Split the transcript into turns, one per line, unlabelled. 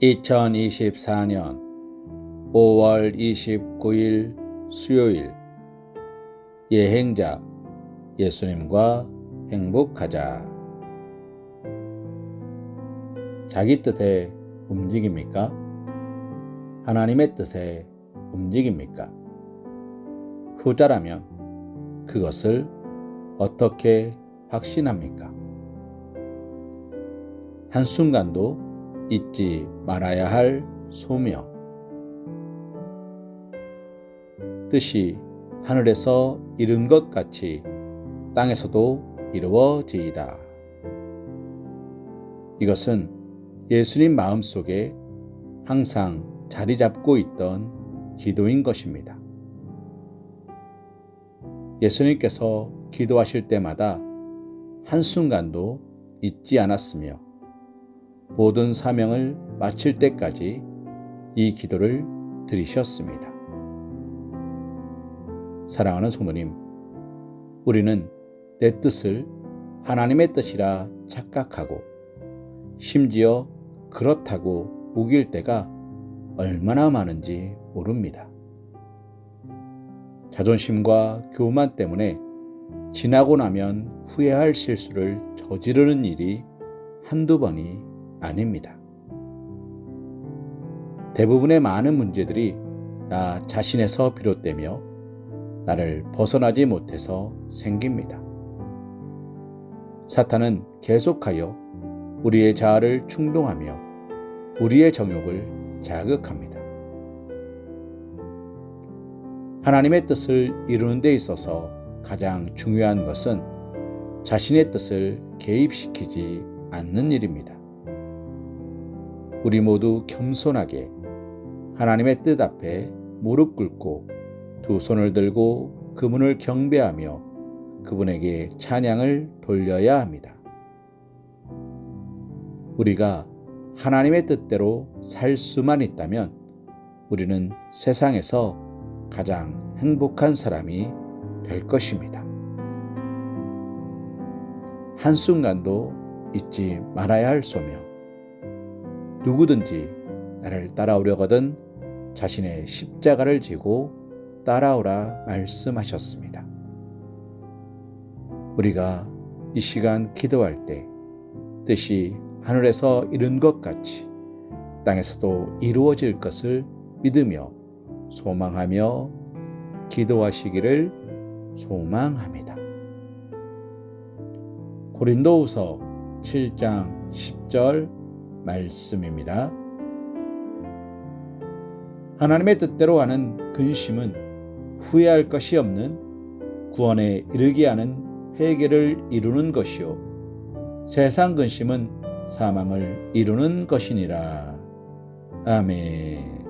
2024년 5월 29일 수요일 예행자 예수님과 행복하자 자기 뜻에 움직입니까? 하나님의 뜻에 움직입니까? 후자라면 그것을 어떻게 확신합니까? 한순간도 잊지 말아야 할 소명. 뜻이 하늘에서 이룬 것 같이 땅에서도 이루어지이다. 이것은 예수님 마음 속에 항상 자리 잡고 있던 기도인 것입니다. 예수님께서 기도하실 때마다 한순간도 잊지 않았으며 모든 사명을 마칠 때까지 이 기도를 드리셨습니다. 사랑하는 성도님, 우리는 내 뜻을 하나님의 뜻이라 착각하고 심지어 그렇다고 우길 때가 얼마나 많은지 모릅니다. 자존심과 교만 때문에 지나고 나면 후회할 실수를 저지르는 일이 한두 번이 아닙니다. 대부분의 많은 문제들이 나 자신에서 비롯되며 나를 벗어나지 못해서 생깁니다. 사탄은 계속하여 우리의 자아를 충동하며 우리의 정욕을 자극합니다. 하나님의 뜻을 이루는 데 있어서 가장 중요한 것은 자신의 뜻을 개입시키지 않는 일입니다. 우리 모두 겸손하게 하나님의 뜻 앞에 무릎 꿇고 두 손을 들고 그분을 경배하며 그분에게 찬양을 돌려야 합니다. 우리가 하나님의 뜻대로 살 수만 있다면 우리는 세상에서 가장 행복한 사람이 될 것입니다. 한순간도 잊지 말아야 할 소명. 누구든지 나를 따라오려거든 자신의 십자가를 지고 따라오라 말씀하셨습니다. 우리가 이 시간 기도할 때 뜻이 하늘에서 이룬 것 같이 땅에서도 이루어질 것을 믿으며 소망하며 기도하시기를 소망합니다. 고린도후서 7장 10절 말씀입니다. 하나님의 뜻대로 하는 근심은 후회할 것이 없는 구원에 이르게 하는 회개를 이루는 것이요 세상 근심은 사망을 이루는 것이니라. 아멘.